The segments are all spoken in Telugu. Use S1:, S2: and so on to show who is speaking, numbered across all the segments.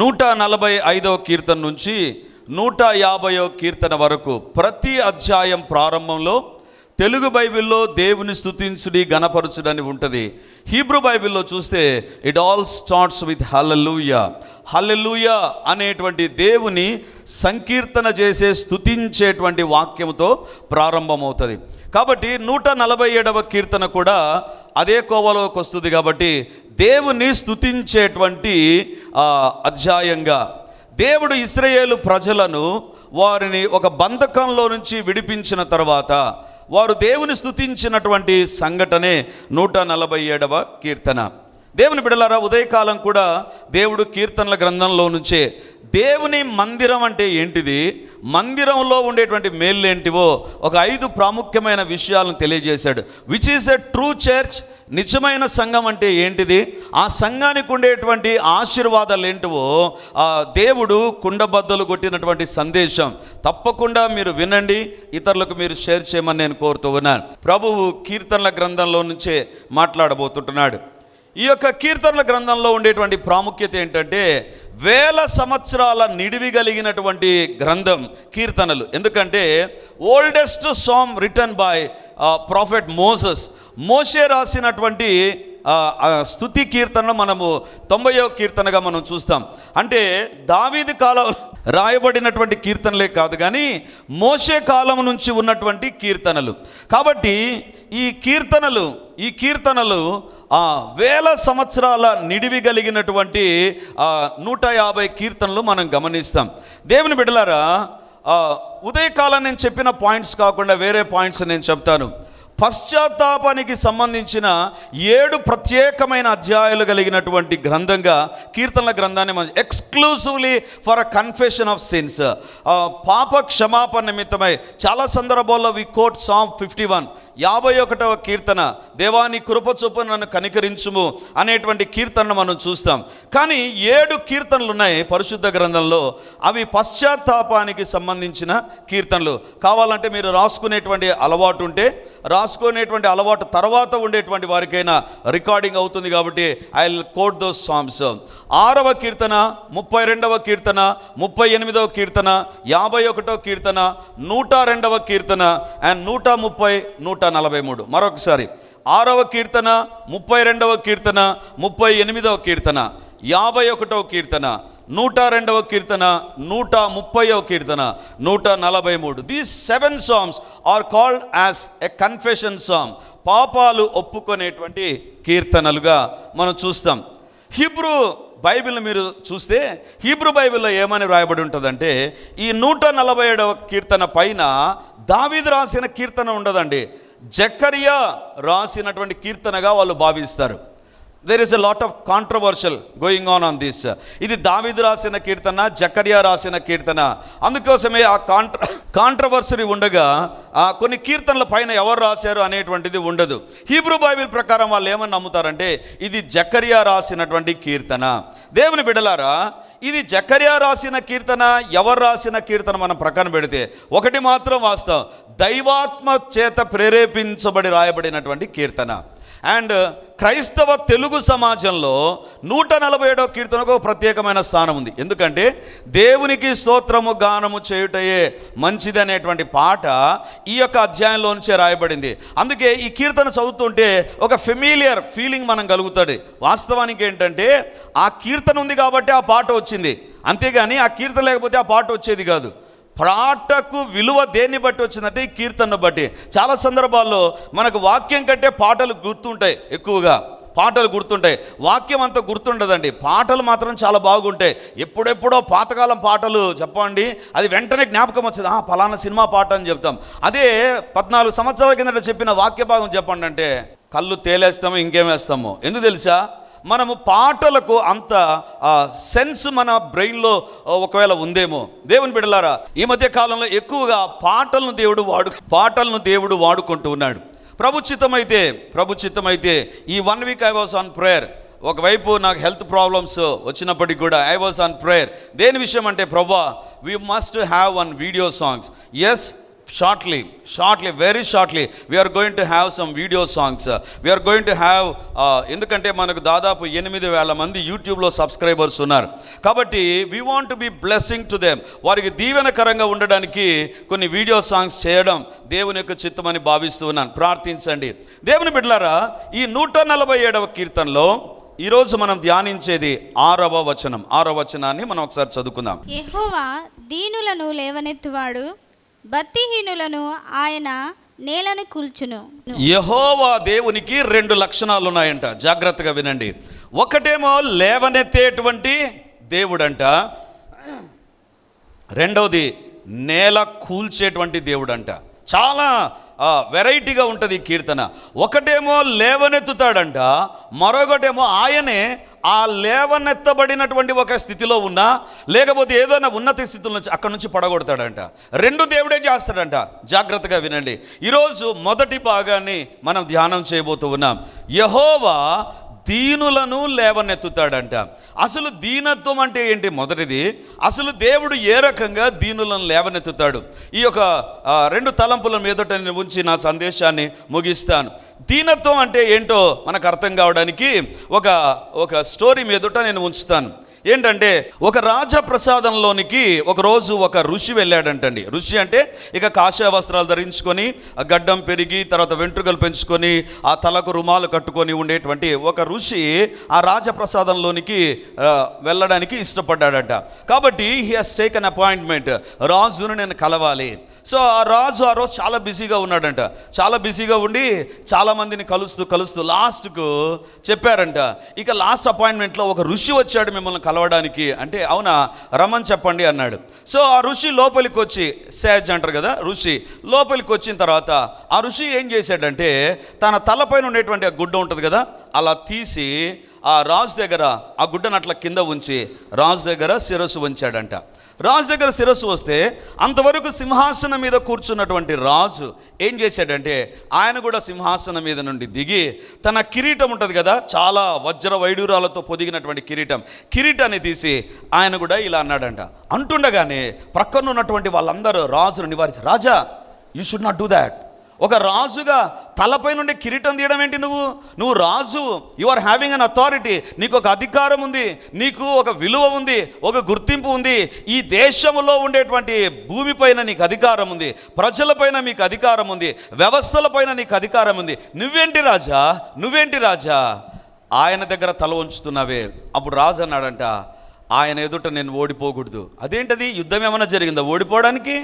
S1: నూట నలభై ఐదవ కీర్తన నుంచి నూట యాభైవ కీర్తన వరకు ప్రతి అధ్యాయం ప్రారంభంలో తెలుగు బైబిల్లో దేవుని స్తుతించుడి గణపరచుడని ఉంటుంది. హీబ్రూ బైబిల్లో చూస్తే it all starts with hallelujah hallelujah అనేటువంటి దేవుని సంకీర్తన చేసే స్తుతించేటువంటి వాక్యంతో ప్రారంభమవుతుంది. కాబట్టి నూట నలభై ఏడవ కీర్తన కూడా అదే కోవలోకి వస్తుంది కాబట్టి దేవుని స్థుతించేటువంటి అధ్యాయంగా దేవుడు ఇస్రయేలు ప్రజలను వారిని ఒక బంధకంలో నుంచి విడిపించిన తర్వాత వారు దేవుని స్థుతించినటువంటి సంఘటనే నూట నలభై ఏడవ కీర్తన. దేవుని బిడలారా ఉదయకాలం కూడా దేవుడు కీర్తనల గ్రంథంలో నుంచే దేవుని మందిరం అంటే ఏంటిది? మందిరంలో ఉండేటువంటి మేళ్ళు ఏంటివో ఒక ఐదు ప్రాముఖ్యమైన విషయాలను తెలియజేశాడు. Which is a true church నిజమైన సంఘం అంటే ఏంటిది? ఆ సంఘానికి ఉండేటువంటి ఆశీర్వాదాలు ఏంటివో ఆ దేవుడు కుండబద్దలు కొట్టినటువంటి సందేశం తప్పకుండా మీరు వినండి ఇతరులకు మీరు షేర్ చేయమని నేను కోరుతూ ఉన్నాను. ప్రభువు కీర్తనల గ్రంథంలో నుంచే మాట్లాడబోతుంటున్నాడు. ఈ యొక్క కీర్తనల గ్రంథంలో ఉండేటువంటి ప్రాముఖ్యత ఏంటంటే వేల సంవత్సరాల నిడివి కలిగినటువంటి గ్రంథం కీర్తనలు. ఎందుకంటే oldest song return by prophet Moses మోషే రాసినటువంటి స్థుతి స్తుతి కీర్తన మనము తొంభయో కీర్తనగా మనం చూస్తాం. అంటే దావీది కాలం రాయబడినటువంటి కీర్తనలే కాదు కానీ మోషే కాలం నుంచి ఉన్నటువంటి కీర్తనలు. కాబట్టి ఈ కీర్తనలు ఈ కీర్తనలు ఆ వేల సంవత్సరాల నిడివి కలిగినటువంటి నూట యాభై కీర్తనలు మనం గమనిస్తాం. దేవుని బిడ్డలారా ఉదయకాలం నేను చెప్పిన పాయింట్స్ కాకుండా వేరే పాయింట్స్ నేను చెప్తాను. పశ్చాత్తాపానికి సంబంధించిన ఏడు ప్రత్యేకమైన అధ్యాయాలు కలిగినటువంటి గ్రంథంగా కీర్తనల గ్రంథాన్ని మనం exclusively for a confession of sins పాప క్షమాపణ నిమిత్తమై చాలా సందర్భాల్లో we quote psalm fifty one యాభై ఒకటవ కీర్తన దేవాని కృప చొప్పున నన్ను కనికరించుము అనేటువంటి కీర్తనను మనం చూస్తాం. కానీ ఏడు కీర్తనలు ఉన్నాయి పరిశుద్ధ గ్రంథంలో. అవి పశ్చాత్తాపానికి సంబంధించిన కీర్తనలు. కావాలంటే మీరు రాసుకునేటువంటి అలవాటు ఉంటే రాసుకునేటువంటి అలవాటు తర్వాత ఉండేటువంటి వారికైనా రికార్డింగ్ అవుతుంది కాబట్టి I will quote those songs. ఆరవ కీర్తన ముప్పై రెండవ కీర్తన ముప్పై ఎనిమిదవ కీర్తన యాభై ఒకటో కీర్తన నూట రెండవ కీర్తన అండ్ నూట ముప్పై నూట నలభై మూడు. మరొకసారి. ఆరవ కీర్తన ముప్పై రెండవ కీర్తన ముప్పై ఎనిమిదవ కీర్తన యాభై ఒకటవ కీర్తన నూట రెండవ కీర్తన నూట ముప్పైవ కీర్తన నూట నలభై మూడు. These seven songs are called as a confession song పాపాలు ఒప్పుకునేటువంటి కీర్తనలుగా మనం చూస్తాం. హిబ్రూ బైబిల్ మీరు చూస్తే హీబ్రూ బైబిల్లో ఏమని రాయబడి ఉంటుందంటే ఈ నూట నలభై ఏడవ కీర్తన పైన దావీదు రాసిన కీర్తన ఉండదండి. జకరియా రాసినటువంటి కీర్తనగా వాళ్ళు భావిస్తారు. There is a lot of controversial going on on this ఇది దావిదు రాసిన కీర్తన జకరియా రాసిన కీర్తన. అందుకోసమే ఆ కాంట్ర కాంట్రవర్సరీ ఉండగా కొన్ని కీర్తనల పైన ఎవరు రాశారు అనేటువంటిది ఉండదు. హీబ్రూ బైబిల్ ప్రకారం వాళ్ళు ఏమని నమ్ముతారంటే ఇది జకరియా రాసినటువంటి కీర్తన. దేవుని బిడలారా ఇది జకర్యా రాసిన కీర్తన ఎవరు రాసిన కీర్తన మనం ప్రక్కన పెడితే ఒకటి మాత్రం వాస్తవం. దైవాత్మ చేత ప్రేరేపించబడి రాయబడినటువంటి కీర్తన. అండ్ క్రైస్తవ తెలుగు సమాజంలో నూట నలభై ఏడవ కీర్తనకు ఒక ప్రత్యేకమైన స్థానం ఉంది. ఎందుకంటే దేవునికి స్తోత్రము గానము చేయుటయే మంచిది అనేటువంటి పాట ఈ యొక్క అధ్యాయంలో నుంచే రాయబడింది. అందుకే ఈ కీర్తన చదువుతుంటే ఒక ఫెమిలియర్ ఫీలింగ్ మనం కలుగుతుంది. వాస్తవానికి ఏంటంటే ఆ కీర్తన ఉంది కాబట్టి ఆ పాట వచ్చింది. అంతేగాని ఆ కీర్తన లేకపోతే ఆ పాట వచ్చేది కాదు. పాటకు విలువ దేన్ని బట్టి వచ్చిందంటే ఈ కీర్తనను బట్టి. చాలా సందర్భాల్లో మనకు వాక్యం కంటే పాటలు గుర్తుంటాయి ఎక్కువగా. పాటలు గుర్తుంటాయి. వాక్యం అంత గుర్తుండదండి. పాటలు మాత్రం చాలా బాగుంటాయి. ఎప్పుడెప్పుడో పాతకాలం పాటలు చెప్పండి. అది వెంటనే జ్ఞాపకం వచ్చేది ఆ ఫలానా సినిమా పాట అని చెప్తాం. అదే పద్నాలుగు సంవత్సరాల కిందట చెప్పిన వాక్య భాగం చెప్పండి అంటే కళ్ళు తేలేస్తాము ఇంకేం వేస్తాము? ఎందుకు తెలుసా? మనము పాటలకు అంత సెన్స్ మన బ్రెయిన్లో ఒకవేళ ఉందేమో. దేవుని బిడలారా ఈ మధ్య కాలంలో ఎక్కువగా పాటలను దేవుడు వాడు పాటలను దేవుడు వాడుకుంటూ ఉన్నాడు. ప్రభుచితమైతే ప్రభుచితమైతే ఈ one week I was on prayer. ఒకవైపు నాకు హెల్త్ ప్రాబ్లమ్స్ వచ్చినప్పటికీ కూడా ఐ వాస్ ఆన్ ప్రేయర్. దేని విషయం అంటే ప్రభా we must have one video songs as shortly shortly very shortly we are going to have some video songs we are going to have ఎందుకంటే మనకు దాదాపు ఎనిమిది వేల మంది యూట్యూబ్లో సబ్స్క్రైబర్స్ ఉన్నారు. కాబట్టి we want to be blessing to them వారికి దీవెనకరంగా ఉండడానికి కొన్ని వీడియో సాంగ్స్ చేయడం దేవుని యొక్క చిత్తమని భావిస్తూ ఉన్నాను. ప్రార్థించండి. దేవుని బిడ్డలారా ఈ నూట నలభై ఏడవ కీర్తనలో ఈరోజు మనం ధ్యానించేది ఆరవ వచనం. ఆరవ వచనాన్ని మనం ఒకసారి చదువుకుందాం.
S2: దీనులను లేవనెత్తువాడు భక్తిహీనులను ఆయన నేలను కూల్చును.
S1: యహోవా దేవునికి రెండు లక్షణాలు ఉన్నాయంట జాగ్రత్తగా వినండి. ఒకటేమో లేవనెత్తేటువంటి దేవుడంట. రెండవది నేల కూల్చేటువంటి దేవుడంట. చాలా వెరైటీగా ఉంటుంది ఈ కీర్తన. ఒకటేమో లేవనెత్తుతాడంట. మరొకటేమో ఆయనే ఆ లేవనెత్తబడినటువంటి ఒక స్థితిలో ఉన్నా లేకపోతే ఏదైనా ఉన్నత స్థితుల నుంచి అక్కడ నుంచి పడగొడతాడంట. రెండు దేవుడే చేస్తాడంట. జాగ్రత్తగా వినండి. ఈరోజు మొదటి భాగాన్ని మనం ధ్యానం చేయబోతూ ఉన్నాం. యహోవా దీనులను లేవనెత్తుతాడంట. అసలు దీనత్వం అంటే ఏంటి? మొదటిది అసలు దేవుడు ఏ రకంగా దీనులను లేవనెత్తుతాడు? ఈ యొక్క రెండు తలంపుల మీదట ఉంచి నా సందేశాన్ని ముగిస్తాను. దీనత్వం అంటే ఏంటో మనకు అర్థం కావడానికి ఒక ఒక స్టోరీ మీదుట నేను ఉంచుతాను. ఏంటంటే ఒక రాజప్రసాదంలోనికి ఒక రోజు ఒక ఋషి వెళ్ళాడంటండి. ఋషి అంటే ఇక కాషాయ వస్త్రాలు ధరించుకొని గడ్డం పెరిగి తర్వాత వెంట్రుకలు పెంచుకొని ఆ తలకు రుమాలు కట్టుకొని ఉండేటువంటి ఒక ఋషి ఆ రాజప్రసాదంలోనికి వెళ్ళడానికి ఇష్టపడ్డాడట. కాబట్టి he has take an appointment రాజును నేను కలవాలి. సో ఆ రాజు ఆ రోజు చాలా బిజీగా ఉన్నాడంట. చాలా బిజీగా ఉండి చాలామందిని కలుస్తూ కలుస్తూ లాస్ట్కు చెప్పారంట. ఇక లాస్ట్ అపాయింట్మెంట్లో ఒక ఋషి వచ్చాడు మిమ్మల్ని కలవడానికి. అంటే అవునా? రమన్ చెప్పండి అన్నాడు. సో ఆ ఋషి లోపలికి వచ్చి సేజ్ అంటారు కదా ఋషి లోపలికి వచ్చిన తర్వాత ఆ ఋషి ఏం చేశాడంటే తన తలపైన ఉండేటువంటి ఆ గుడ్డ ఉంటుంది కదా అలా తీసి ఆ రాజు దగ్గర ఆ గుడ్డను అట్లా కింద ఉంచి రాజు దగ్గర శిరస్సు ఉంచాడంట రాజు దగ్గర శిరస్సు వస్తే అంతవరకు సింహాసనం మీద కూర్చున్నటువంటి రాజు ఏం చేశాడంటే ఆయన కూడా సింహాసనం మీద నుండి దిగి తన కిరీటం ఉంటుంది కదా చాలా వజ్ర వైడూరాలతో పొదిగినటువంటి కిరీటం కిరీటాన్ని తీసి ఆయన కూడా ఇలా అన్నాడంట. అంటుండగానే ప్రక్కన ఉన్నటువంటి వాళ్ళందరూ రాజును నివారించి రాజా you should not do that ఒక రాజుగా తలపై నుండి కిరీటం తీయడం ఏంటి నువ్వు? నువ్వు రాజు. You are having an authority నీకు ఒక అధికారం ఉంది. నీకు ఒక విలువ ఉంది. ఒక గుర్తింపు ఉంది. ఈ దేశంలో ఉండేటువంటి భూమిపైన నీకు అధికారం ఉంది. ప్రజలపైన మీకు అధికారం ఉంది. వ్యవస్థలపైన నీకు అధికారం ఉంది. నువ్వేంటి రాజా? నువ్వేంటి రాజా? ఆయన దగ్గర తల ఉంచుతున్నావే అప్పుడు రాజు అన్నాడంట ఆయన ఎదుట నేను ఓడిపోకూడదు. అదేంటది? యుద్ధం ఏమైనా జరిగిందా? ఓడిపోవడానికి?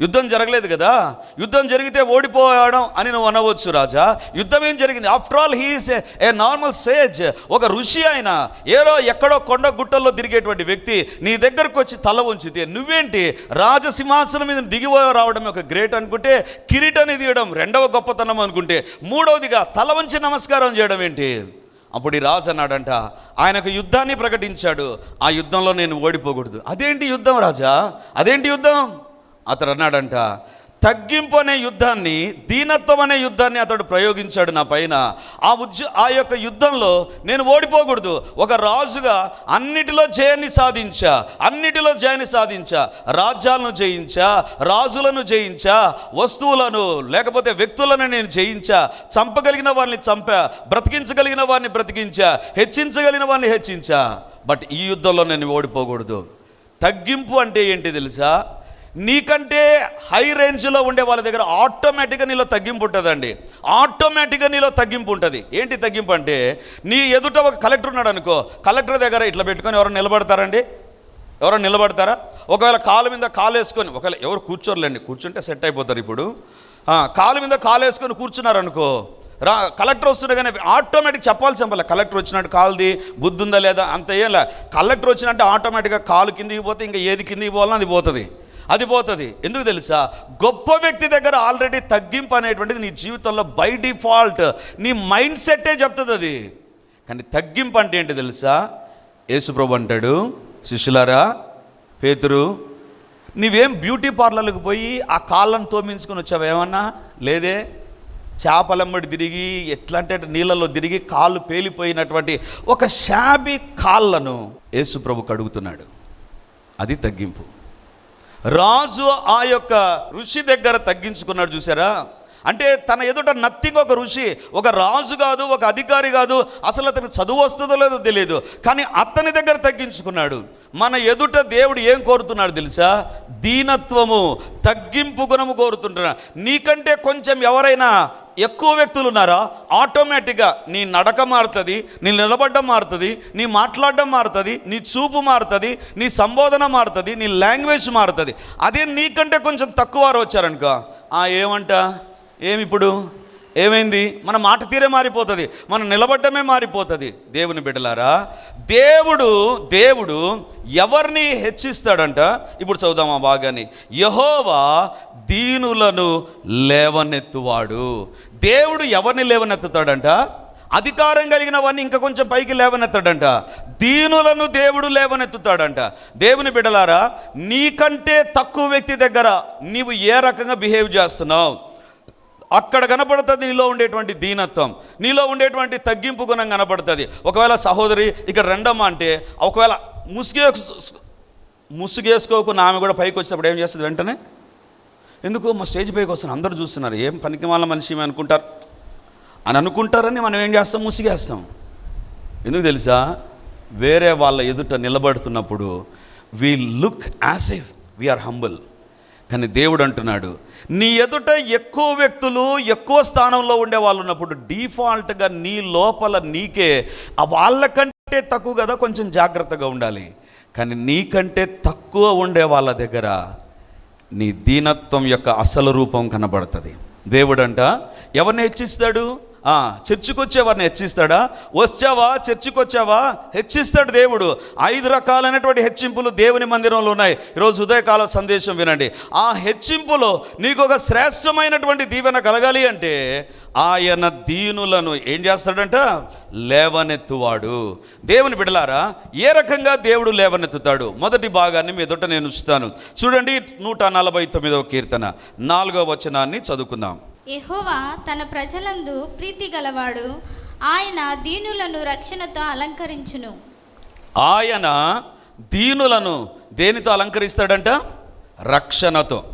S1: యుద్ధం జరగలేదు కదా. యుద్ధం జరిగితే ఓడిపోవడం అని నువ్వు అనవచ్చు రాజా. యుద్ధం ఏం జరిగింది after all he's a normal sage ఒక ఋషి ఆయన ఏదో ఎక్కడో కొండ గుట్టల్లో తిరిగేటువంటి వ్యక్తి నీ దగ్గరకు వచ్చి తల ఉంచితే నువ్వేంటి? రాజసింహాసనం మీద దిగి రావడం ఒక గ్రేట్ అనుకుంటే కిరీటాన్ని తీయడం రెండవ గొప్పతనం అనుకుంటే మూడవదిగా తల వంచి నమస్కారం చేయడం ఏంటి? అప్పుడు ఈ రాజు అన్నాడంట ఆయనకు యుద్ధాన్ని ప్రకటించాడు. ఆ యుద్ధంలో నేను ఓడిపోకూడదు. అదేంటి యుద్ధం రాజా? అదేంటి యుద్ధం? అతడు అన్నాడంట తగ్గింపు అనే యుద్ధాన్ని దీనత్వం అనే యుద్ధాన్ని అతడు ప్రయోగించాడు నా పైన. ఆ ఉద్య ఆ యొక్క యుద్ధంలో నేను ఓడిపోకూడదు. ఒక రాజుగా అన్నిటిలో జయాన్ని సాధించా అన్నిటిలో జయాన్ని సాధించా. రాజ్యాలను జయించా రాజులను జయించా వస్తువులను లేకపోతే వ్యక్తులను నేను జయించా. చంపగలిగిన వారిని చంపా బ్రతికించగలిగిన వారిని బ్రతికించా హెచ్చించగలిగిన వారిని హెచ్చించా. బట్ ఈ యుద్ధంలో నేను ఓడిపోకూడదు. తగ్గింపు అంటే ఏంటి తెలుసా? నీకంటే హై రేంజ్లో ఉండే వాళ్ళ దగ్గర ఆటోమేటిక్గా నీలో తగ్గింపు ఉంటుందండి. ఆటోమేటిక్గా నీలో తగ్గింపు ఉంటుంది. ఏంటి తగ్గింపు అంటే నీ ఎదుట ఒక కలెక్టర్ ఉన్నాడు అనుకో కలెక్టర్ దగ్గర ఇట్లా పెట్టుకొని ఎవరు నిలబడతారండి? ఎవరైనా నిలబడతారా? ఒకవేళ కాలు మీద కాలు వేసుకొని ఒకవేళ ఎవరు కూర్చోరులేండి కూర్చుంటే సెట్ అయిపోతారు ఇప్పుడు. కాలు మీద కాలు వేసుకొని కూర్చున్నారనుకో రా కలెక్టర్ వస్తుండే కానీ ఆటోమేటిక్ చెప్పాల్సి చెప్పాలి కలెక్టర్ వచ్చినట్టు కాలుది బుద్ధి ఉందా లేదా? అంత ఏం లే కలెక్టర్ వచ్చినట్టు ఆటోమేటిక్గా కాలు కిందికి పోతే ఇంకా ఏది కిందికి పోవాలన్నా అది పోతుంది. అది పోతుంది. ఎందుకు తెలుసా? గొప్ప వ్యక్తి దగ్గర ఆల్రెడీ తగ్గింపు అనేటువంటిది నీ జీవితంలో బై డిఫాల్ట్. నీ మైండ్ సెట్టే చెప్తుంది అది. కానీ తగ్గింపు అంటే ఏంటి తెలుసా? యేసుప్రభు అంటాడు శిష్యులారా పేతురు నీవేం బ్యూటీ పార్లర్లకు పోయి ఆ కాళ్ళను తోమించుకొని వచ్చావేమన్నా లేదే. చేపలమ్మడి తిరిగి ఎట్లా అంటే నీళ్ళలో తిరిగి కాళ్ళు పేలిపోయినటువంటి ఒక షాబీ కాళ్ళను యేసుప్రభు కడుగుతున్నాడు అది తగ్గింపు. రాజు ఆ యొక్క ఋషి దగ్గర తగ్గించుకున్నాడు చూసారా అంటే తన ఎదుట నథింగ్ ఒక ఋషి ఒక రాజు కాదు ఒక అధికారి కాదు అసలు అతనికి చదువు వస్తుందో లేదో తెలియదు. కానీ అతని దగ్గర తగ్గించుకున్నాడు. మన ఎదుట దేవుడు ఏం కోరుతున్నాడు తెలుసా? దీనత్వము తగ్గింపు గుణము కోరుతుంటున్నాడు. నీకంటే కొంచెం ఎవరైనా ఎక్కువ వ్యక్తులు ఉన్నారా? ఆటోమేటిక్గా నీ నడక మారుతుంది నీ నిలబడడం మారుతుంది నీ మాట్లాడడం మారుతుంది నీ చూపు మారుతుంది నీ సంబోధన మారుతుంది నీ లాంగ్వేజ్ మారుతుంది. అదే నీకంటే కొంచెం తక్కువ వారు వచ్చారనుకో ఆ ఏమంట? ఏమిప్పుడు? ఏమైంది? మన మాట తీరే మారిపోతుంది మన నిలబడ్డమే మారిపోతుంది. దేవుని బిడ్డలారా దేవుడు దేవుడు ఎవరిని హెచ్చిస్తాడంట? ఇప్పుడు చదువుదాం ఆ భాగాన్ని. యహోవా దీనులను లేవనెత్తువాడు. దేవుడు ఎవరిని లేవనెత్తుతాడంట? అధికారం కలిగిన వాడిని ఇంకా కొంచెం పైకి లేవనెత్తాడంట. దీనులను దేవుడు లేవనెత్తుతాడంట. దేవుని బిడలారా నీకంటే తక్కువ వ్యక్తి దగ్గర నీవు ఏ రకంగా బిహేవ్ చేస్తున్నావు? అక్కడ కనపడుతుంది నీలో ఉండేటువంటి దీనత్వం నీలో ఉండేటువంటి తగ్గింపు గుణం కనపడుతుంది. ఒకవేళ సహోదరి ఇక్కడ రెండమ్మ అంటే ఒకవేళ ముసుగే ముసుగేసుకోకుండా ఆమె కూడా పైకి వచ్చినప్పుడు ఏం చేస్తుంది వెంటనే? ఎందుకు మా స్టేజ్ పైకి వస్తాను అందరూ చూస్తున్నారు. ఏం పనికి వాళ్ళ మనిషి ఏమి అనుకుంటారు? అని అనుకుంటారని మనం ఏం చేస్తాం? ముసిగేస్తాం. ఎందుకు తెలుసా? వేరే వాళ్ళ ఎదుట నిలబడుతున్నప్పుడు we look as if we are humble కానీ దేవుడు అంటున్నాడు నీ ఎదుట ఎక్కువ వ్యక్తులు ఎక్కువ స్థానంలో ఉండే వాళ్ళు ఉన్నప్పుడు డిఫాల్ట్గా నీ లోపల నీకే ఆ వాళ్ళకంటే తక్కువ కదా కొంచెం జాగ్రత్తగా ఉండాలి. కానీ నీకంటే తక్కువ ఉండే వాళ్ళ దగ్గర నీ దీనత్వం యొక్క అసలు రూపం కనబడుతుంది. దేవుడంట ఎవరిని హెచ్చిస్తాడు? చర్చికి వచ్చేవారిని హెచ్చిస్తాడా? వచ్చావా? చర్చికి వచ్చావా హెచ్చిస్తాడు దేవుడు. ఐదు రకాలైనటువంటి హెచ్చింపులు దేవుని మందిరంలో ఉన్నాయి. ఈరోజు ఉదయకాల సందేశం వినండి. ఆ హెచ్చింపులో నీకు ఒక శ్రేష్టమైనటువంటి దీవెన కలగాలి అంటే ఆయన దీనులను ఏం చేస్తాడంట? లేవనెత్తువాడు. దేవుని బిడలారా ఏ రకంగా దేవుడు లేవనెత్తుతాడు? మొదటి భాగాన్ని మీ ఎదుట నేను ఉంచుతాను. చూడండి నూట నలభై తొమ్మిదవ కీర్తన. నాలుగవ వచనాన్ని చదువుకుందాం.
S2: యహోవా తన ప్రజలందు ప్రీతి గలవాడు. ఆయన దీనులను రక్షణతో అలంకరించును.
S1: ఆయన దీనులను దేనితో అలంకరిస్తాడంట? రక్షణతో.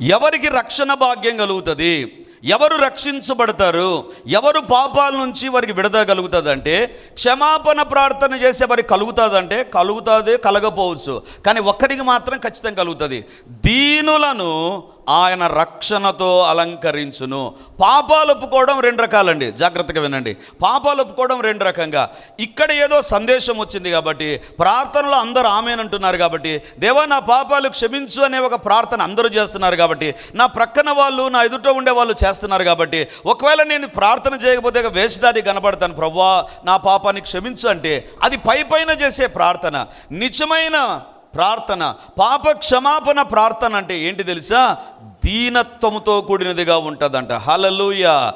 S1: ఎవరికి రక్షణ భాగ్యం కలుగుతుంది? ఎవరు రక్షించబడతారు? ఎవరు పాపాల నుంచి వారికి విడదగలుగుతుందంటే కలుగుతుంది అంటే క్షమాపణ ప్రార్థన చేసే వారికి కలుగుతుందంటే కలుగుతుంది కలగపోవచ్చు. కానీ ఒక్కడికి మాత్రం ఖచ్చితంగా కలుగుతుంది. దీనులను ఆయన రక్షణతో అలంకరించును. పాపాలు ఒప్పుకోవడం రెండు రకాలండి. జాగ్రత్తగా వినండి. పాపాలు ఒప్పుకోవడం రెండు రకంగా. ఇక్కడ ఏదో సందేశం వచ్చింది కాబట్టి ప్రార్థనలో అందరూ ఆమెనంటున్నారు కాబట్టి దేవా నా పాపాలు క్షమించు అనే ఒక ప్రార్థన అందరూ చేస్తున్నారు కాబట్టి నా ప్రక్కన వాళ్ళు నా ఎదుట ఉండే వాళ్ళు చేస్తున్నారు కాబట్టి ఒకవేళ నేను ప్రార్థన చేయకపోతే వేషధారి కనబడతాను ప్రవ్వా నా పాపాన్ని క్షమించు అంటే అది పై పైన చేసే ప్రార్థన. నిజమైన ప్రార్థన పాప క్షమాపణ ప్రార్థన అంటే ఏంటి తెలుసా? దీనత్వముతో కూడినదిగా ఉంటుందంట. హలలుయ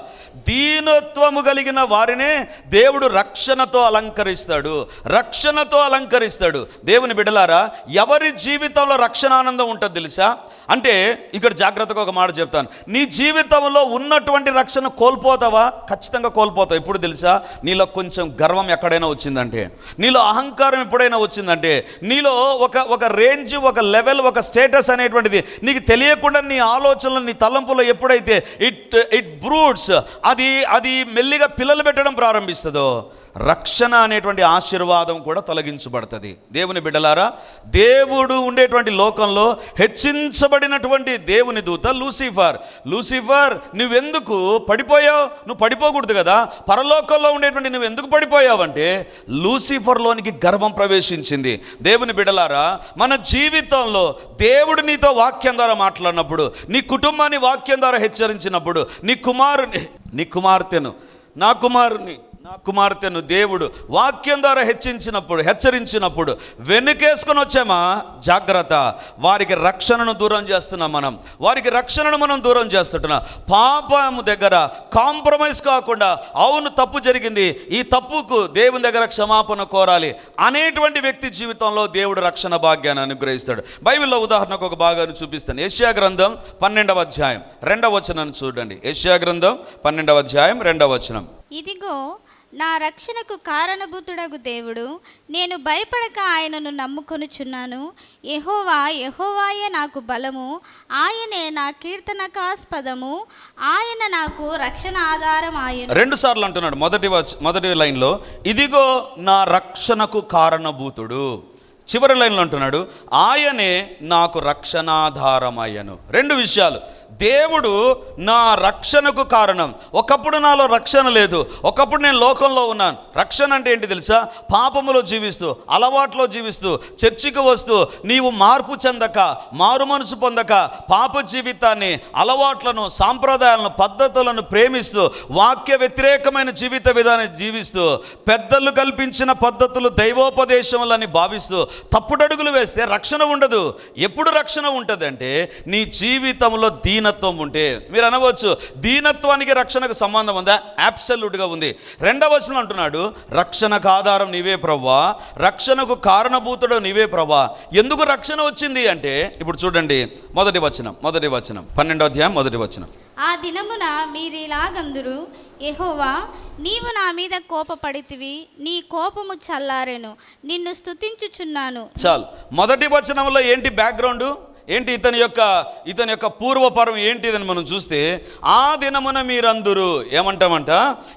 S1: దీనత్వము కలిగిన వారినే దేవుడు రక్షణతో అలంకరిస్తాడు. రక్షణతో అలంకరిస్తాడు. దేవుని బిడలారా ఎవరి జీవితంలో రక్షణ ఆనందం ఉంటుంది తెలుసా? అంటే ఇక్కడ జాగ్రత్తగా ఒక మాట చెప్తాను. నీ జీవితంలో ఉన్నటువంటి రక్షణ కోల్పోతావా? ఖచ్చితంగా కోల్పోతావు. ఎప్పుడు తెలుసా? నీలో కొంచెం గర్వం ఎక్కడైనా వచ్చిందంటే నీలో అహంకారం ఎప్పుడైనా వచ్చిందంటే నీలో ఒక ఒక రేంజ్ ఒక లెవెల్ ఒక స్టేటస్ అనేటువంటిది నీకు తెలియకుండా నీ ఆలోచనలు నీ తలంపులో ఎప్పుడైతే ఇట్ ఇట్ బ్రూట్స్ అది అది మెల్లిగా పిల్లలు పెట్టడం ప్రారంభిస్తుందో రక్షణ అనేటువంటి ఆశీర్వాదం కూడా తొలగించబడుతుంది. దేవుని బిడ్డలారా దేవుడు ఉండేటువంటి లోకంలో హెచ్చించబడినటువంటి దేవుని దూత లూసిఫర్. లూసిఫర్ నువ్వెందుకు పడిపోయావు? నువ్వు పడిపోకూడదు కదా? పరలోకంలో ఉండేటువంటి నువ్వు ఎందుకు పడిపోయావంటే లూసిఫర్లోనికి గర్వం ప్రవేశించింది. దేవుని బిడలారా మన జీవితంలో దేవుడు నీతో వాక్యం ద్వారా మాట్లాడినప్పుడు నీ కుటుంబాన్ని వాక్యం ద్వారా హెచ్చరించినప్పుడు నీ కుమారుని నీ కుమార్తెను నా కుమారుని నా కుమార్తెను దేవుడు వాక్యం ద్వారా హెచ్చించినప్పుడు హెచ్చరించినప్పుడు వెనుకేసుకొని వచ్చామా? జాగ్రత్త. వారికి రక్షణను దూరం చేస్తున్నాం మనం. వారికి రక్షణను మనం దూరం చేస్తుంటున్నాం పాపము దగ్గర కాంప్రమైజ్ కాకుండా అవును తప్పు జరిగింది. ఈ తప్పుకు దేవుని దగ్గర క్షమాపణ కోరాలి అనేటువంటి వ్యక్తి జీవితంలో దేవుడు రక్షణ భాగ్యాన్ని అనుగ్రహిస్తాడు. బైబిల్లో ఉదాహరణకు ఒక భాగాన్ని చూపిస్తాను. ఏషియా గ్రంథం పన్నెండవ అధ్యాయం. రెండవ వచనాన్ని చూడండి. ఏషియా గ్రంథం పన్నెండవ అధ్యాయం రెండవ వచనం.
S2: ఇదిగో నా రక్షణకు కారణభూతుడగు దేవుడు నేను భయపడక ఆయనను నమ్ముకొనుచున్నాను. యహోవా యహోవాయే నాకు బలము ఆయనే నా కీర్తనకాస్పదము ఆయన నాకు రక్షణ ఆధారం ఆయన
S1: రెండు సార్లు అంటున్నాడు మొదటి మొదటి లైన్లో ఇదిగో నా రక్షణకు కారణభూతుడు. చివరి లైన్లో అంటున్నాడు ఆయనే నాకు రక్షణాధారమయ్యను రెండు విషయాలు. దేవుడు నా రక్షణకు కారణం. ఒకప్పుడు నాలో రక్షణ లేదు. ఒకప్పుడు నేను లోకంలో ఉన్నాను. రక్షణ అంటే ఏంటి తెలుసా? పాపములో జీవిస్తూ అలవాట్లో జీవిస్తూ చర్చికి వస్తూ నీవు మార్పు చెందక మారు మనసు పొందక పాప జీవితాన్ని అలవాట్లను సాంప్రదాయాలను పద్ధతులను ప్రేమిస్తూ వాక్య వ్యతిరేకమైన జీవిత విధానం జీవిస్తూ పెద్దలు కల్పించిన పద్ధతులు దైవోపదేశములని భావిస్తూ తప్పుడడుగులు వేస్తే రక్షణ ఉండదు. ఎప్పుడు రక్షణ ఉంటుందంటే నీ జీవితంలో దీన దీనత్వం ఉంటే మీరు అనవచ్చు దీనత్వానికి రక్షణకు సంబంధం ఉందా? అబ్సల్యూట్గా ఉంది. రెండవ వచనం అంటున్నాడు రక్షణకు ఆధారం నీవే ప్రవ్వా రక్షణకు కారణభూతుడు నీవే ప్రవ్వా. ఎందుకు రక్షణ వచ్చింది అంటే ఇప్పుడు చూడండి మొదటి వచనం మొదటి వచనం పన్నెండో అధ్యాయం మొదటి వచనం.
S2: ఆ దినమున మీరిలాగందురు యెహోవా నీవు నా మీద కోపపడితివి నీ కోపము చల్లారెను నిన్ను స్తుతించుచున్నాను.
S1: చాలు. మొదటి వచనంలో ఏంటి బ్యాక్గ్రౌండ్ ఏంటి ఇతని యొక్క ఇతని యొక్క పూర్వపరం ఏంటిదని మనం చూస్తే ఆ దినమున మీరందరూ ఏమంటామంట?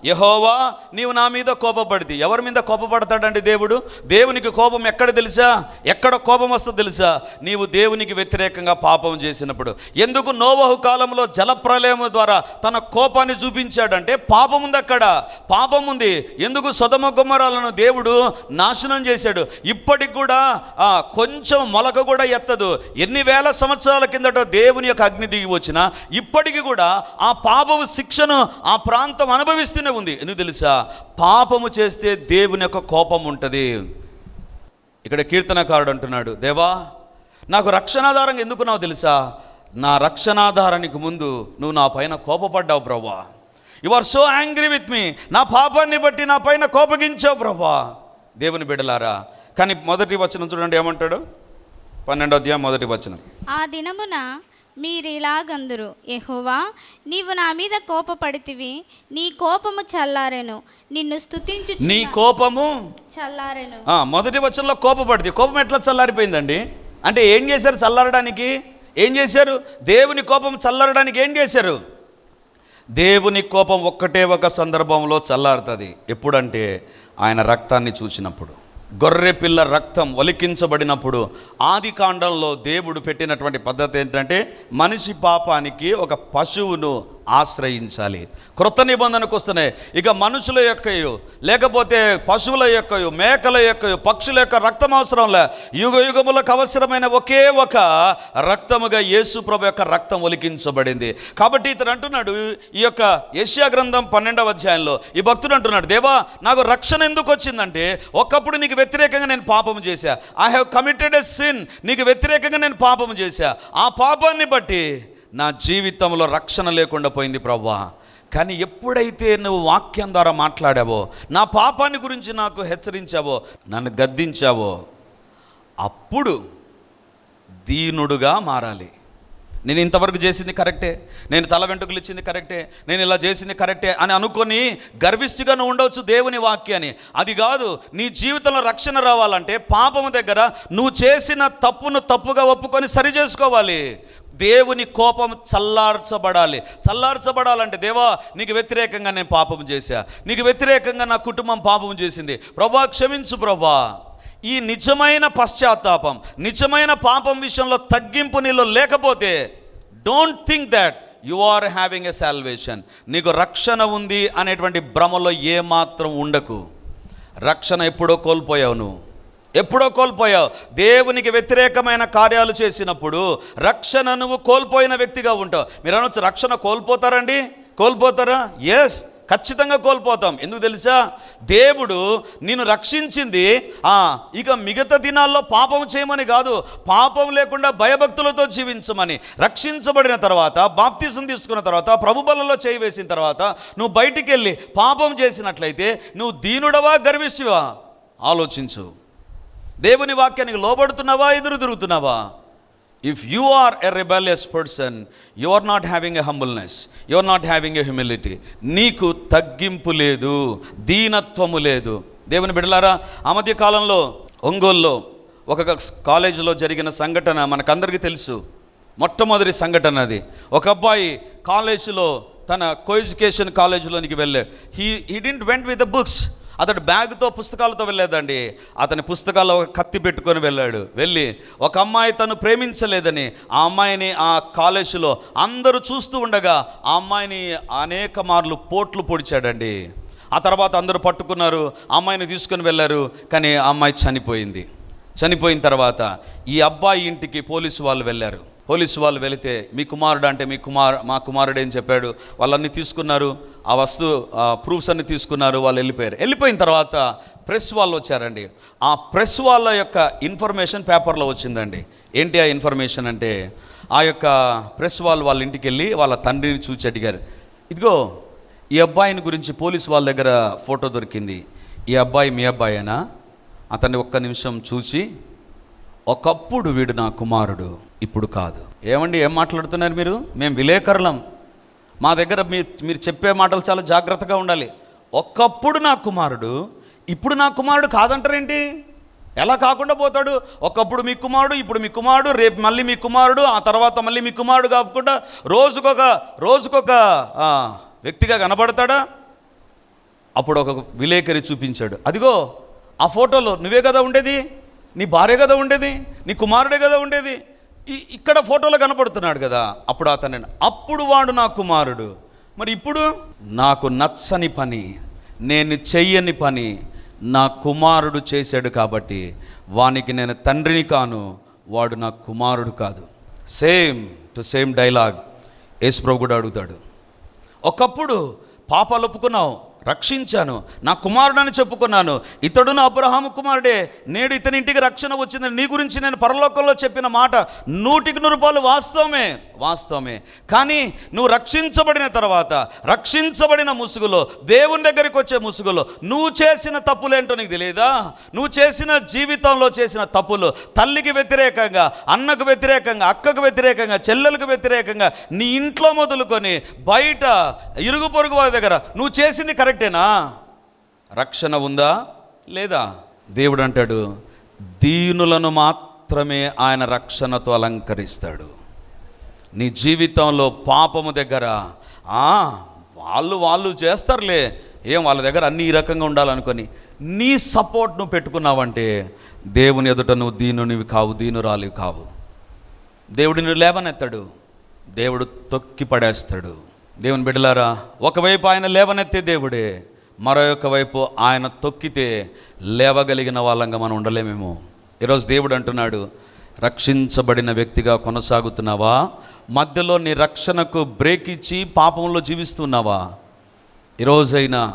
S1: యహోవా నీవు నా మీద కోపపడితే. ఎవరి మీద కోపపడతాడండి దేవుడు? దేవునికి కోపం ఎక్కడ తెలుసా? ఎక్కడ కోపం వస్తుందో తెలుసా? నీవు దేవునికి వ్యతిరేకంగా పాపం చేసినప్పుడు. ఎందుకు నోవహు కాలంలో జలప్రలయం ద్వారా తన కోపాన్ని చూపించాడంటే పాపం ఉంది అక్కడ. పాపం ఉంది. ఎందుకు సొదమ గుమ్మరాలను దేవుడు నాశనం చేశాడు? ఇప్పటికి కూడా కొంచెం మొలక కూడా ఎత్తదు. ఎన్ని వేల సంవత్సరాల కిందట దేవుని యొక్క అగ్ని దిగి వచ్చిన ఇప్పటికి కూడా ఆ పాపము శిక్షను ఆ ప్రాంతం అనుభవిస్తూనే ఉంది. ఎందుకు తెలుసా? పాపము చేస్తే దేవుని యొక్క కోపం ఉంటుంది. ఇక్కడ కీర్తనకారుడు అంటున్నాడు దేవా నాకు రక్షణాధారం ఎందుకున్నావు తెలుసా? నా రక్షణాధారానికి ముందు నువ్వు నా పైన కోపపడ్డావు ప్రభా you are so angry with me నా పాపాన్ని బట్టి నా పైన కోపగించావు ప్రభా దేవుని బిడలారా కానీ మొదటి వచనం చూడండి ఏమంటాడు? పన్నెండో అధ్యాయం మొదటి వచనం.
S2: ఆ దినమున మీరిలాగందురు యెహోవా నీవు నా మీద కోపపడితివి నీ కోపము చల్లారెను నిన్ను స్తుతించు
S1: నీ కోపము
S2: చల్లారెను.
S1: మొదటి వచనంలో కోపపడితే కోపం ఎట్లా చల్లారిపోయిందండి? అంటే ఏం చేశారు చల్లారడానికి? ఏం చేశారు? దేవుని కోపం చల్లారడానికి ఏం చేశారు? దేవుని కోపం ఒక్కటే ఒక సందర్భంలో చల్లారుతుంది. ఎప్పుడంటే ఆయన రక్తాన్ని చూసినప్పుడు గొర్రె పిల్ల రక్తం ఒలికించబడినప్పుడు ఆది కాండంలో దేవుడు పెట్టినటువంటి పద్ధతి ఏంటంటే మనిషి పాపానికి ఒక పశువును ఆశ్రయించాలి. క్రొత్త నిబంధనకు వస్తున్నాయి. ఇక మనుషుల యొక్కయు లేకపోతే పశువుల యొక్కయు మేకల యొక్కయు పక్షుల యొక్క రక్తం అవసరం లే యుగ యుగములకు అవసరమైన ఒకే ఒక రక్తముగా యేసు ప్రభు యొక్క రక్తం ఒలికించబడింది. కాబట్టి ఇతను అంటున్నాడు ఈ యొక్క యెషయా గ్రంథం పన్నెండవ అధ్యాయంలో ఈ భక్తుడు అంటున్నాడు దేవా నాకు రక్షణ ఎందుకు వచ్చిందంటే ఒకప్పుడు నీకు వ్యతిరేకంగా నేను పాపం చేశా. I have committed a sin నీకు వ్యతిరేకంగా నేను పాపం చేశా. ఆ పాపాన్ని బట్టి నా జీవితంలో రక్షణ లేకుండా పోయింది ప్రవ్వా. కానీ ఎప్పుడైతే నువ్వు వాక్యం ద్వారా మాట్లాడావో నా పాపాన్ని గురించి నాకు హెచ్చరించావో నన్ను గద్దించావో అప్పుడు దీనుడుగా మారాలి. నేను ఇంతవరకు చేసింది కరెక్టే. నేను తల వెంట్రుకలు ఇచ్చింది కరెక్టే. నేను ఇలా చేసింది కరెక్టే అని అనుకొని గర్విష్టిగా నువ్వు ఉండవచ్చు దేవుని వాక్యాన్ని. అది కాదు నీ జీవితంలో రక్షణ రావాలంటే పాపము దగ్గర నువ్వు చేసిన తప్పును తప్పుగా ఒప్పుకొని సరి చేసుకోవాలి. దేవుని కోపం చల్లార్చబడాలి. చల్లార్చబడాలంటే దేవా నీకు వ్యతిరేకంగా నేను పాపం చేశా. నీకు వ్యతిరేకంగా నా కుటుంబం పాపం చేసింది. ప్రభా క్షమించు ప్రభా. ఈ నిజమైన పశ్చాత్తాపం నిజమైన పాపం విషయంలో తగ్గింపు నీలో లేకపోతే don't think that you are having a salvation నీకు రక్షణ ఉంది అనేటువంటి భ్రమలో ఏమాత్రం ఉండకు. రక్షణ ఎప్పుడో కోల్పోయావు నువ్వు. ఎప్పుడో కోల్పోయావు. దేవునికి వ్యతిరేకమైన కార్యాలు చేసినప్పుడు రక్షణ నువ్వు కోల్పోయిన వ్యక్తిగా ఉంటావు. మీరు అనొచ్చు రక్షణ కోల్పోతారండి? కోల్పోతారా? ఎస్ ఖచ్చితంగా కోల్పోతాం. ఎందుకు తెలుసా? దేవుడు నిన్ను రక్షించింది ఆ, ఇక మిగతా దినాల్లో పాపం చేయమని కాదు పాపం లేకుండా భయభక్తులతో జీవించమని. రక్షించబడిన తర్వాత బాప్తిసం తీసుకున్న తర్వాత ప్రభుబలలో చేయి వేసిన తర్వాత నువ్వు బయటికి వెళ్ళి పాపం చేసినట్లయితే నువ్వు దీనుడవా గర్విష్టివా ఆలోచించు. దేవుని వాక్యానికి లోబడుతున్నావా ఎదురు తిరుగుతున్నావా? If you are a rebellious person you are not having a humbleness you are not having a humility నీకు తగ్గింపు లేదు దీనత్వము లేదు. దేవుని బిడలారా ఆ మధ్య కాలంలో ఒంగోల్లో ఒక కాలేజీలో జరిగిన సంఘటన మనకందరికీ తెలుసు. మొట్టమొదటి సంఘటన అది. ఒక అబ్బాయి కాలేజీలో తన కో ఎడ్యుకేషన్ కాలేజీలోనికి వెళ్ళాడు. He he didn't went with the books అతడు బ్యాగ్తో పుస్తకాలతో వెళ్ళలేదండి అతని పుస్తకాల్లో ఒక కత్తి పెట్టుకొని వెళ్ళాడు. వెళ్ళి ఒక అమ్మాయి తను ప్రేమించలేదని ఆ అమ్మాయిని ఆ కాలేజీలో అందరూ చూస్తూ ఉండగా ఆ అమ్మాయిని అనేక మార్లు పోట్లు పొడిచాడండి. ఆ తర్వాత అందరూ పట్టుకున్నారు అమ్మాయిని తీసుకొని వెళ్ళారు కానీ ఆ అమ్మాయి చనిపోయింది. చనిపోయిన తర్వాత ఈ అబ్బాయి ఇంటికి పోలీసు వాళ్ళు వెళ్ళారు. పోలీసు వాళ్ళు వెళితే మీ కుమారుడు అంటే మీ కుమార్ మా కుమారుడు ఏం చెప్పాడు. వాళ్ళన్నీ తీసుకున్నారు. ఆ వస్తు ప్రూఫ్స్ అన్ని తీసుకున్నారు. వాళ్ళు వెళ్ళిపోయారు. వెళ్ళిపోయిన తర్వాత ప్రెస్ వాళ్ళు వచ్చారండి. ఆ ప్రెస్ వాళ్ళ యొక్క ఇన్ఫర్మేషన్ పేపర్లో వచ్చిందండి. ఏంటి ఆ ఇన్ఫర్మేషన్ అంటే ఆ యొక్క ప్రెస్ వాళ్ళు వాళ్ళ ఇంటికి వెళ్ళి వాళ్ళ తండ్రిని చూచి అడిగారు. ఇదిగో ఈ అబ్బాయిని గురించి పోలీసు వాళ్ళ దగ్గర ఫోటో దొరికింది. ఈ అబ్బాయి మీ అబ్బాయేనా? అతన్ని ఒక్క నిమిషం చూసి ఒకప్పుడు వీడు నా కుమారుడు. ఇప్పుడు కాదు. ఏమండి ఏం మాట్లాడుతున్నారు మీరు? మేము విలేకరులం. మా దగ్గర మీరు మీరు చెప్పే మాటలు చాలా జాగ్రత్తగా ఉండాలి. ఒకప్పుడు నా కుమారుడు ఇప్పుడు నా కుమారుడు కాదంటారేంటి? ఎలా కాకుండా పోతాడు? ఒకప్పుడు మీ కుమారుడు ఇప్పుడు మీ కుమారుడు రేపు మళ్ళీ మీ కుమారుడు ఆ తర్వాత మళ్ళీ మీ కుమారుడు కాకుండా రోజుకొక రోజుకొక వ్యక్తిగా కనబడతాడా? అప్పుడు ఒక విలేకరి చూపించాడు. అదిగో ఆ ఫోటోలో నువ్వే కదా ఉండేది? నీ భార్య కదా ఉండేది? నీ కుమారుడే కదా ఉండేది? ఇక్కడ ఫోటోలో కనపడుతున్నాడు కదా అప్పుడు అతను అప్పుడు వాడు నా కుమారుడు. మరి ఇప్పుడు? నాకు నచ్చని పని నేను చెయ్యని పని నా కుమారుడు చేశాడు కాబట్టి వానికి నేను తండ్రిని కాను వాడు నా కుమారుడు కాదు. సేమ్ టు సేమ్ డైలాగ్ యేసు ప్రభు కూడా అడుగుతాడు. ఒకప్పుడు పాపాలు ఒప్పుకున్నావు రక్షించాను. నా కుమారుడని చెప్పుకున్నాను. ఇతడు నా అబ్రహాము కుమారుడే. నేడు ఇతని ఇంటికి రక్షణ వచ్చిందని నీ గురించి నేను పరలోకంలో చెప్పిన మాట నూటికి నూరుపాలు రూపాయలు వాస్తవమే. వాస్తవమే. కానీ నువ్వు రక్షించబడిన తర్వాత రక్షించబడిన ముసుగులో దేవుని దగ్గరికి వచ్చే ముసుగులో నువ్వు చేసిన తప్పులేంటో నీకు తెలియదా నువ్వు చేసిన జీవితంలో చేసిన తప్పులు తల్లికి వ్యతిరేకంగా అన్నకు వ్యతిరేకంగా అక్కకు వ్యతిరేకంగా చెల్లెలకు వ్యతిరేకంగా నీ ఇంట్లో మొదలుకొని బయట ఇరుగు పొరుగు వారి దగ్గర నువ్వు చేసింది కరెక్టేనా రక్షణ ఉందా లేదా? దేవుడు అంటాడు దీనులను మాత్రమే ఆయన రక్షణతో అలంకరిస్తాడు. నీ జీవితంలో పాపము దగ్గర ఆ, వాళ్ళు వాళ్ళు చేస్తారులే. ఏం వాళ్ళ దగ్గర అన్ని ఈ రకంగా ఉండాలనుకొని నీ సపోర్ట్ నువ్వు పెట్టుకున్నావంటే దేవుని ఎదుట నువ్వు దీనునివి కావు దీనురాలివి కావు. దేవుడిని లేవనెత్తాడు. దేవుడు తొక్కి పడేస్తాడు దేవుని బిడ్డలారా ఒకవైపు ఆయన లేవనెత్తే దేవుడే మరొక వైపు ఆయన తొక్కితే లేవగలిగిన వాళ్ళంగా మనం ఉండలేమేమో. ఈరోజు దేవుడు అంటున్నాడు రక్షించబడిన వ్యక్తిగా కొనసాగుతున్నావా? మధ్యలో నీ రక్షణకు బ్రేక్ ఇచ్చి పాపంలో జీవిస్తున్నావా? ఈరోజైనా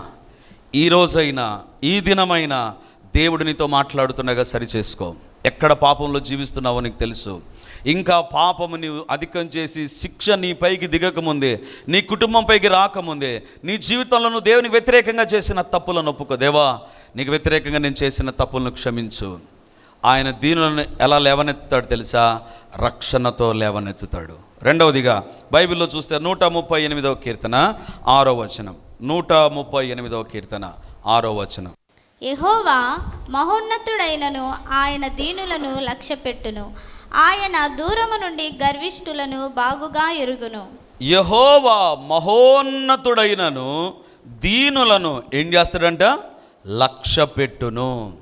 S1: ఈ రోజైనా ఈ దినమైనా దేవుడినితో మాట్లాడుతుండగా సరిచేసుకో. ఎక్కడ పాపంలో జీవిస్తున్నావో నీకు తెలుసు. ఇంకా పాపము నీవు అధికం చేసి శిక్ష నీ పైకి దిగకముందే నీ కుటుంబం పైకి రాకముందే నీ జీవితంలో నువ్వు దేవునికి వ్యతిరేకంగా చేసిన తప్పులను ఒప్పుకో. దేవా నీకు వ్యతిరేకంగా నేను చేసిన తప్పులను క్షమించు. ఆయన దీనులను ఎలా లేవనెత్తుతాడు తెలుసా? రక్షణతో లేవనెత్తుతాడు. రెండవదిగా బైబిల్లో చూస్తే నూట ముప్పై ఎనిమిదవ కీర్తన ఆరో వచనం. నూట ముప్పై ఎనిమిదవ కీర్తన ఆరో వచనం.
S2: యెహోవా మహోన్నతుడైనను ఆయన దీనులను లక్ష్యపెట్టును. ఆయన దూరము నుండి గర్విష్ఠులను బాగుగా ఎరుగును.
S1: యహోవా మహోన్నతుడైనను దీనులను ఏం చేస్తాడంట? లక్ష్య పెట్టును.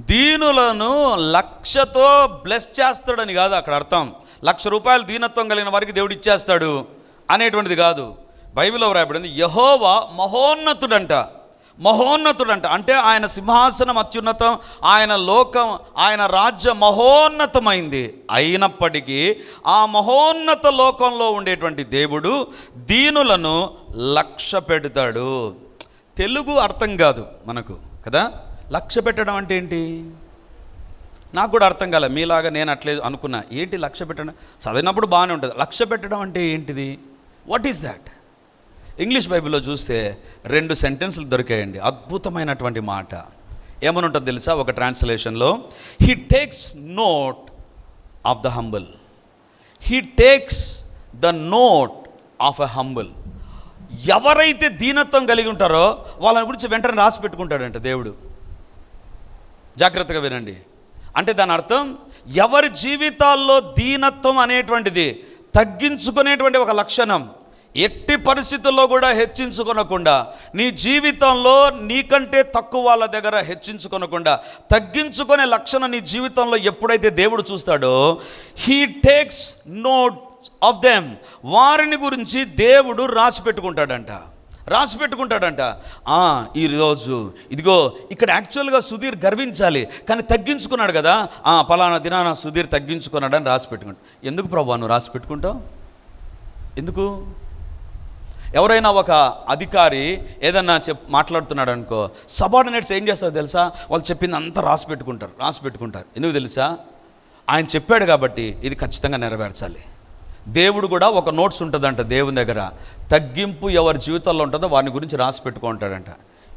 S1: దీనులను లక్షతో బ్లెస్ చేస్తాడని కాదు అక్కడ అర్థం. లక్ష రూపాయలు దీనత్వం కలిగిన వారికి దేవుడు ఇచ్చేస్తాడు అనేటువంటిది కాదు. బైబిల్లో వ్రాయబడింది యహోవా మహోన్నతుడంట. మహోన్నతుడంట. అంటే ఆయన సింహాసనం అత్యున్నతం ఆయన లోకం ఆయన రాజ్యం మహోన్నతమైంది. అయినప్పటికీ ఆ మహోన్నత లోకంలో ఉండేటువంటి దేవుడు దీనులను లక్ష్య పెడతాడు. తెలుగు అర్థం కాదు మనకు కదా? లక్ష్య పెట్టడం అంటే ఏంటి? నాకు కూడా అర్థం కాలే మీలాగా నేను అట్లే అనుకున్నా. ఏంటి లక్ష్య పెట్టడం? చదివినప్పుడు బాగానే ఉంటుంది. లక్ష్య పెట్టడం అంటే ఏంటిది? వాట్ ఈస్ దాట్ ఇంగ్లీష్ బైబిల్లో చూస్తే రెండు సెంటెన్సులు దొరికాయండి. అద్భుతమైనటువంటి మాట. ఏమని తెలుసా? ఒక ట్రాన్స్లేషన్లో he takes note of the humble he takes the note of a humble ఎవరైతే దీనత్వం కలిగి ఉంటారో వాళ్ళని గురించి వెంటనే రాసి పెట్టుకుంటాడంట దేవుడు. జాగ్రత్తగా వినండి. అంటే దాని అర్థం ఎవరి జీవితాల్లో దీనత్వం అనేటువంటిది తగ్గించుకునేటువంటి ఒక లక్షణం ఎట్టి పరిస్థితుల్లో కూడా హెచ్చించుకొనకుండా నీ జీవితంలో నీకంటే తక్కువ వాళ్ళ దగ్గర హెచ్చించుకొనకుండా తగ్గించుకునే లక్షణం నీ జీవితంలో ఎప్పుడైతే దేవుడు చూస్తాడో he takes note of them వారిని గురించి దేవుడు రాసి పెట్టుకుంటాడంట. రాసి పెట్టుకుంటాడంట. ఈరోజు ఇదిగో ఇక్కడ యాక్చువల్గా సుధీర్ గర్వించాలి కానీ తగ్గించుకున్నాడు కదా. ఆ పలానా దినాన సుధీర్ తగ్గించుకున్నాడని రాసి పెట్టుకుంటా ఎందుకు ప్రభా నువ్వు రాసి పెట్టుకుంటావు? ఎందుకు? ఎవరైనా ఒక అధికారి ఏదన్నా చెప్ మాట్లాడుతున్నాడు అనుకో సబార్డినేట్స్ ఏం చేస్తారు తెలుసా? వాళ్ళు చెప్పింది అంతా రాసి పెట్టుకుంటారు రాసి పెట్టుకుంటారు. ఎందుకు తెలుసా? ఆయన చెప్పాడు కాబట్టి ఇది ఖచ్చితంగా నెరవేర్చాలి. దేవుడు కూడా ఒక నోట్స్ ఉంటుందంట దేవుని దగ్గర. తగ్గింపు ఎవరి జీవితంలో ఉంటుందో వారిని గురించి రాసి పెట్టుకుంటాడంట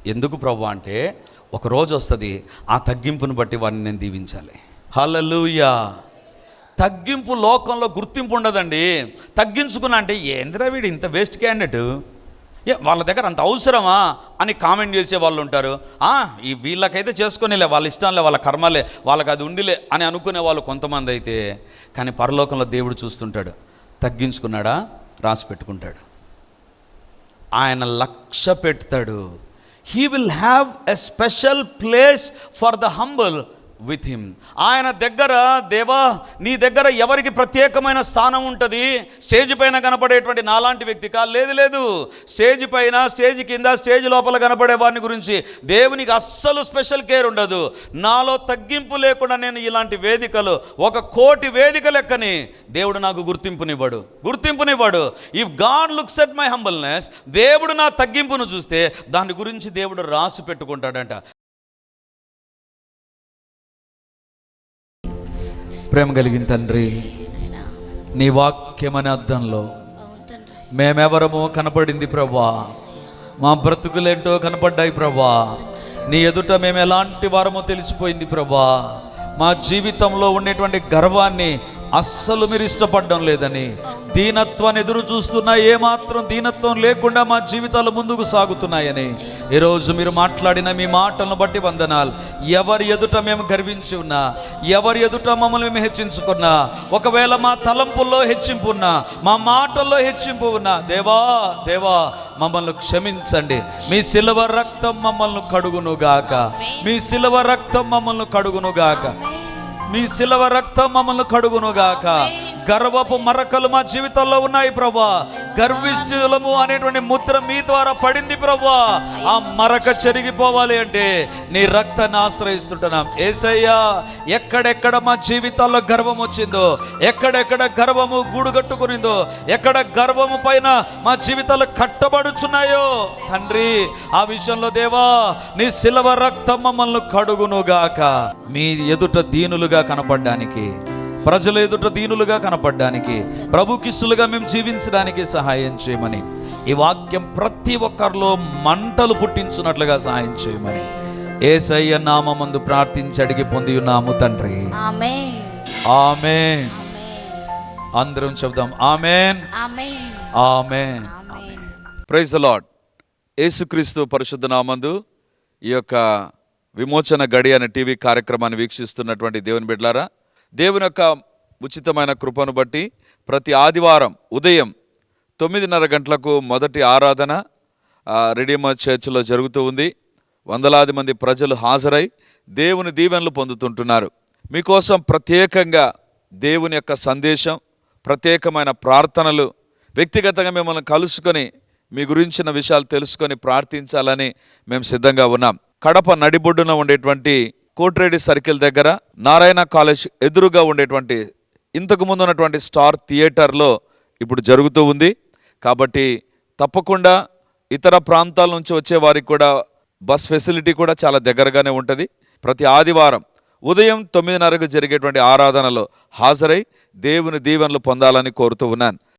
S1: ఎందుకు ప్రభు అంటే ఒక రోజు వస్తుంది ఆ తగ్గింపును బట్టి వారిని నేను దీవించాలి. హలలుయా తగ్గింపు లోకంలో గుర్తింపు ఉండదండి. తగ్గించుకున్నా అంటే ఏందిరా వీడు ఇంత వేస్ట్ క్యాండిడేట్ ఏ వాళ్ళ దగ్గర అంత అవసరమా? అని కామెంట్ చేసే వాళ్ళు ఉంటారు. "ఆ, ఈ వీళ్ళకైతే చేసుకునేలే వాళ్ళ ఇష్టంలే వాళ్ళ కర్మలే వాళ్ళకి అది ఉండిలే అని అనుకునే వాళ్ళు కొంతమంది అయితే కానీ పరలోకంలో దేవుడు చూస్తుంటాడు. తగ్గించుకున్నాడా? రాసి పెట్టుకుంటాడు. ఆయన లక్ష్య పెడతాడు. He will have a special place for the humble with him ఆయన దగ్గర దేవా నీ దగ్గర ఎవరికి ప్రత్యేకమైన స్థానం ఉంటుంది? స్టేజ్ పైన కనపడేటువంటి నాలాంటి వ్యక్తి కాదు లేదు లేదు. స్టేజ్ పైన స్టేజ్ కింద స్టేజ్ లోపల కనపడే వారిని గురించి దేవునికి అస్సలు స్పెషల్ కేర్ ఉండదు. నాలో తగ్గింపు లేకుండా నేను ఇలాంటి వేదికలు ఒక కోటి వేదిక లెక్కని దేవుడు నాకు గుర్తింపునివ్వడు. గుర్తింపునివ్వడు. If God looks at my humbleness దేవుడు నా తగ్గింపును చూస్తే దాని గురించి దేవుడు రాసి పెట్టుకుంటాడంట. ప్రేమ కలిగిన తండ్రి నీ వాక్యమనే అర్థంలో మేమెవరమో కనపడింది ప్రభా మా బ్రతుకులేంటో కనపడ్డాయి ప్రభా నీ ఎదుట మేము ఎలాంటి వారమో తెలిసిపోయింది ప్రభా మా జీవితంలో ఉండేటువంటి గర్వాన్ని అస్సలు మీరు ఇష్టపడడం లేదని. దీనత్వాన్ని ఎదురు చూస్తున్నా ఏమాత్రం దీనత్వం లేకుండా మా జీవితాలు ముందుకు సాగుతున్నాయని. ఈరోజు మీరు మాట్లాడిన మీ మాటలను బట్టి వందనాలు. ఎవరి ఎదుట మేము గర్వించి ఉన్నా ఎవరి ఎదుట మమ్మల్ని మేము హెచ్చించుకున్నా ఒకవేళ మా తలంపుల్లో హెచ్చింపు ఉన్నా మా మాటల్లో హెచ్చింపు ఉన్నా దేవా దేవా మమ్మల్ని క్షమించండి. మీ సిలువ రక్తం మమ్మల్ని కడుగునుగాక. మీ సిలువ రక్తం మమ్మల్ని కడుగునుగాక. మీ సిలువ రక్తం మమ్మల్ని కడుగునుగాక. గర్వపు మరకలు మా జీవితంలో ఉన్నాయి ప్రభా. గర్విష్ఠులము అనేటువంటి ముద్ర మీ ద్వారా పడింది ప్రభా. ఆ మరక చెరిగిపోవాలి అంటే నీ రక్తాన్ని ఆశ్రయిస్తుంటున్నాం. ఏసయ్యా ఎక్కడెక్కడ మా జీవితాల్లో గర్వం వచ్చిందో ఎక్కడెక్కడ గర్వము గూడు కట్టుకునిందో ఎక్కడ గర్వము పైన మా జీవితాలు కట్టబడుచున్నాయో. తండ్రి ఆ విషయంలో దేవా నీ సిలవ రక్తం మమ్మల్ని కడుగునుగాక. మీ ఎదుట దీనులుగా కనపడడానికి ప్రజల ఎదుట దీనులుగా కనపడడానికి ప్రభుకిస్తులుగా మేము జీవించడానికి సహాయం చేయమని. ఈ వాక్యం ప్రతి ఒక్కరిలో మంటలు పుట్టించున్నట్లుగా సహాయం చేయమని. ఏసయ్య నామందు ప్రార్థించి అడిగి పొంది ఉన్నాము తండ్రి.
S2: ఆమెన్.
S1: అందరం చెబుదాం amen.
S2: Amen.
S1: Praise the lord యేసుక్రీస్తు పరిశుద్ధ నామందు ఈ యొక్క విమోచన గడి అనే టీవీ కార్యక్రమాన్ని వీక్షిస్తున్నటువంటి దేవుని బిడ్డలారా దేవుని యొక్క ఉచితమైన కృపను బట్టి ప్రతి ఆదివారం ఉదయం తొమ్మిదిన్నర గంటలకు మొదటి ఆరాధన ఆ, రెడీమర్ జరుగుతూ ఉంది. వందలాది మంది ప్రజలు హాజరై దేవుని దీవెనలు పొందుతుంటున్నారు. మీకోసం ప్రత్యేకంగా దేవుని యొక్క సందేశం ప్రత్యేకమైన ప్రార్థనలు వ్యక్తిగతంగా మిమ్మల్ని కలుసుకొని మీ గురించిన విషయాలు తెలుసుకొని ప్రార్థించాలని మేము సిద్ధంగా ఉన్నాం. కడప నడిబొడ్డున ఉండేటువంటి కోట్రేడి సర్కిల్ దగ్గర నారాయణ కాలేజ్ ఎదురుగా ఉండేటువంటి ఇంతకుముందు ఉన్నటువంటి స్టార్ థియేటర్లో ఇప్పుడు జరుగుతూ ఉంది. కాబట్టి తప్పకుండా ఇతర ప్రాంతాల నుంచి వచ్చే వారికి కూడా బస్ ఫెసిలిటీ కూడా చాలా దగ్గరగానే ఉంటుంది. ప్రతి ఆదివారం ఉదయం తొమ్మిదిన్నరకు జరిగేటువంటి ఆరాధనలో హాజరై దేవుని దీవెనలు పొందాలని కోరుతూ ఉన్నాను.